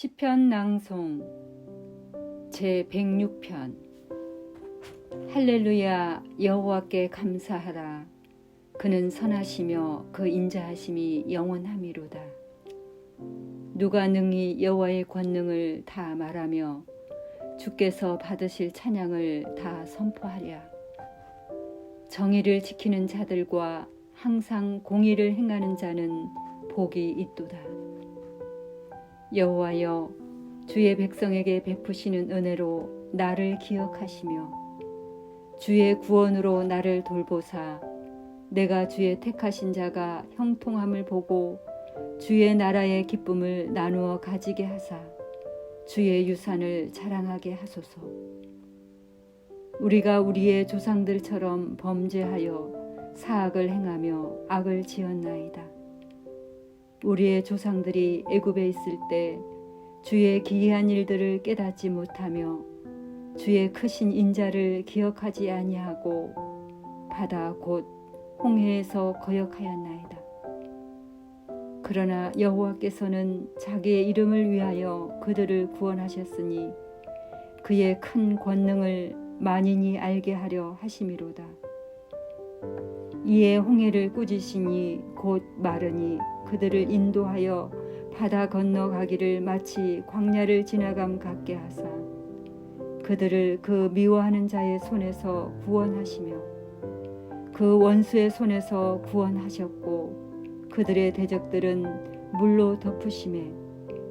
시편 낭송 제 106편. 할렐루야 여호와께 감사하라. 그는 선하시며 그 인자하심이 영원함이로다. 누가 능히 여호와의 권능을 다 말하며 주께서 받으실 찬양을 다 선포하랴. 정의를 지키는 자들과 항상 공의를 행하는 자는 복이 있도다 여호와여 주의 백성에게 베푸시는 은혜로 나를 기억하시며 주의 구원으로 나를 돌보사 내가 주의 택하신 자가 형통함을 보고 주의 나라의 기쁨을 나누어 가지게 하사 주의 유산을 자랑하게 하소서. 우리가 우리의 조상들처럼 범죄하여 사악을 행하며 악을 지었나이다 우리의 조상들이 애굽에 있을 때 주의 기이한 일들을 깨닫지 못하며 주의 크신 인자를 기억하지 아니하고 바다 곧 홍해에서 거역하였나이다. 그러나 여호와께서는 자기의 이름을 위하여 그들을 구원하셨으니 그의 큰 권능을 만인이 알게 하려 하심이로다. 이에 홍해를 꾸짖으니 곧 마르니 그들을 인도하여 바다 건너가기를 마치 광야를 지나감 같게 하사 그들을 그 미워하는 자의 손에서 구원하시며 그 원수의 손에서 구원하셨고 그들의 대적들은 물로 덮으심에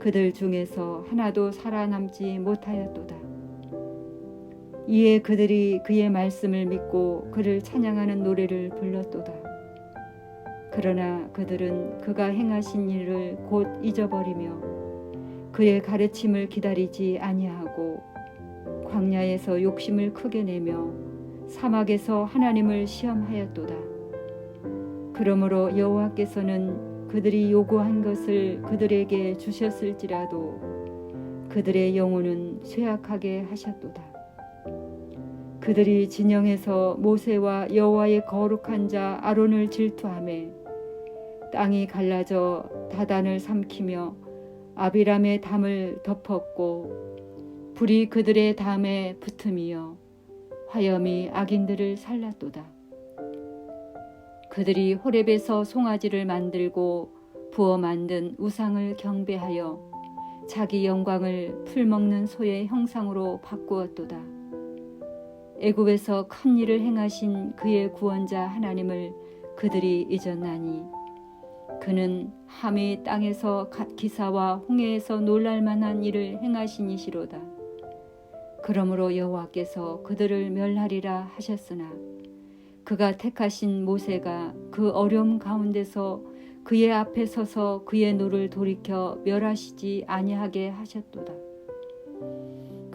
그들 중에서 하나도 살아남지 못하였도다. 이에 그들이 그의 말씀을 믿고 그를 찬양하는 노래를 불렀도다. 그러나 그들은 그가 행하신 일을 곧 잊어버리며 그의 가르침을 기다리지 아니하고 광야에서 욕심을 크게 내며 사막에서 하나님을 시험하였도다. 그러므로 여호와께서는 그들이 요구한 것을 그들에게 주셨을지라도 그들의 영혼은 쇠약하게 하셨도다. 그들이 진영에서 모세와 여호와의 거룩한 자 아론을 질투하며 땅이 갈라져 다단을 삼키며 아비람의 담을 덮었고 불이 그들의 담에 붙음이여 화염이 악인들을 살랐도다. 그들이 호렙에서 송아지를 만들고 부어 만든 우상을 경배하여 자기 영광을 풀먹는 소의 형상으로 바꾸었도다. 애굽에서 큰 일을 행하신 그의 구원자 하나님을 그들이 잊었나니 그는 함이 땅에서 기사와 홍해에서 놀랄 만한 일을 행하시니시로다. 그러므로 여호와께서 그들을 멸하리라 하셨으나 그가 택하신 모세가 그 어려움 가운데서 그의 앞에 서서 그의 노를 돌이켜 멸하시지 아니하게 하셨도다.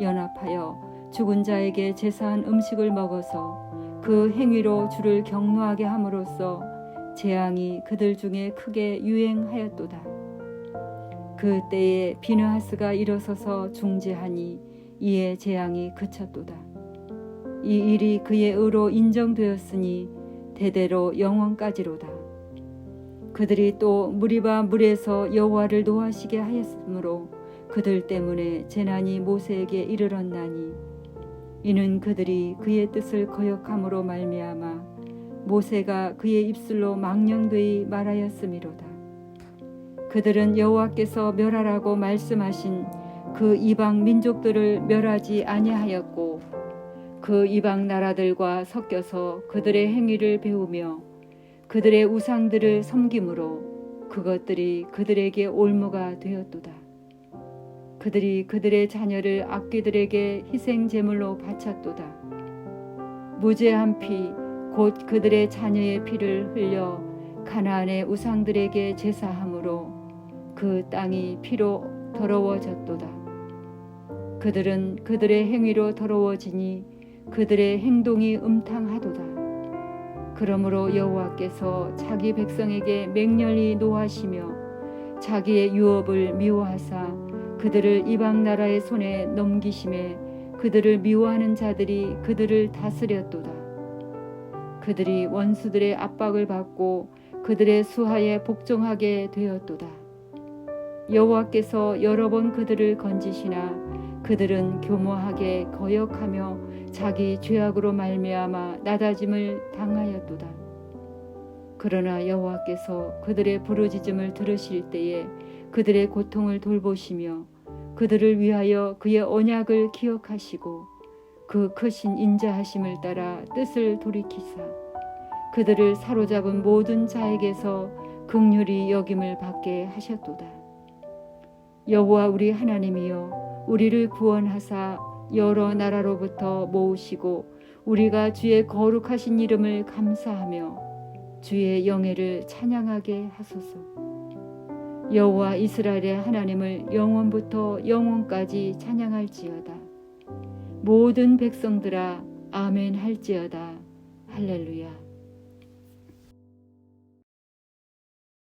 연합하여 죽은 자에게 제사한 음식을 먹어서 그 행위로 주를 경노하게 함으로써 재앙이 그들 중에 크게 유행하였도다. 그 때에 비느하스가 일어서서 중재하니 이에 재앙이 그쳤도다. 이 일이 그의 의로 인정되었으니 대대로 영원까지로다. 그들이 또 무리바 물에서 여호와를 노하시게 하였으므로 그들 때문에 재난이 모세에게 이르렀나니 이는 그들이 그의 뜻을 거역함으로 말미암아 모세가 그의 입술로 망령되이 말하였음이로다. 그들은 여호와께서 멸하라고 말씀하신 그 이방 민족들을 멸하지 아니하였고 그 이방 나라들과 섞여서 그들의 행위를 배우며 그들의 우상들을 섬김으로 그것들이 그들에게 올무가 되었도다. 그들이 그들의 자녀를 악귀들에게 희생 제물로 바쳤도다. 무죄한 피, 곧 그들의 자녀의 피를 흘려 가나안의 우상들에게 제사함으로 그 땅이 피로 더러워졌도다. 그들은 그들의 행위로 더러워지니 그들의 행동이 음탕하도다. 그러므로 여호와께서 자기 백성에게 맹렬히 노하시며 자기의 유업을 미워하사 그들을 이방 나라의 손에 넘기심에 그들을 미워하는 자들이 그들을 다스렸도다. 그들이 원수들의 압박을 받고 그들의 수하에 복종하게 되었도다. 여호와께서 여러 번 그들을 건지시나 그들은 교모하게 거역하며 자기 죄악으로 말미암아 나다짐을 당하였도다. 그러나 여호와께서 그들의 부르짖음을 들으실 때에 그들의 고통을 돌보시며 그들을 위하여 그의 언약을 기억하시고 그 크신 인자하심을 따라 뜻을 돌이키사 그들을 사로잡은 모든 자에게서 극률이 여김을 받게 하셨도다. 여호와 우리 하나님이여 우리를 구원하사 여러 나라로부터 모으시고 우리가 주의 거룩하신 이름을 감사하며 주의 영예를 찬양하게 하소서. 여호와 이스라엘의 하나님을 영원부터 영원까지 찬양할지어다. 모든 백성들아 아멘 할지어다. 할렐루야.